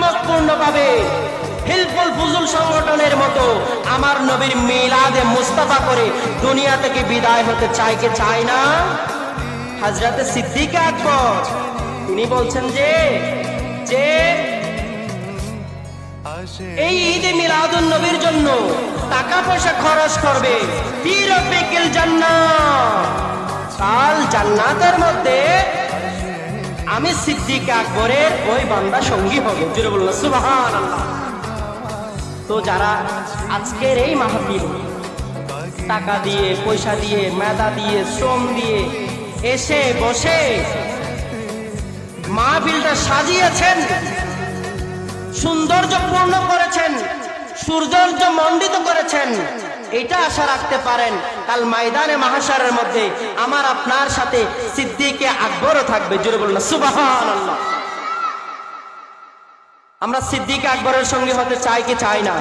চমকপূর্ণ ভাবে হিলফুল ফুজুল সংগঠনের মতো আমার নবীর মিলাদে মুস্তাফা করে দুনিয়া থেকে বিদায় হতে চাই কে চায় না? হাজরাতে সিদ্দিক আকবর, তিনি বলছেন যে যে এই ঈদে মিলাদুন নবীর জন্য টাকা পয়সা খরচ করবে। বিকেল জান্নাত। কাল জান্নাতের মধ্যে আমি সিদ্দিক আকবরের ওই বান্দা সঙ্গী হবে। জুড়ে বলল সুবাহান তো যারা আজকের এই মাহফিল টাকা দিয়ে পয়সা দিয়ে মেধা দিয়ে শ্রম দিয়ে এসে বসে মাহফিলটা সাজিয়েছেন সৌন্দর্য পূর্ণ করেছেন সৌন্দর্য মণ্ডিত করেছেন এটা আশা রাখতে পারেন। কাল ময়দানে মাহাসারের মধ্যে আমার আপনার সাথে সিদ্দিকে আকবরও থাকবে। জুড়ে বলুন সুবাহ আমরা সিদ্দিকে আকবরের সঙ্গে হতে চাই কি চাই না?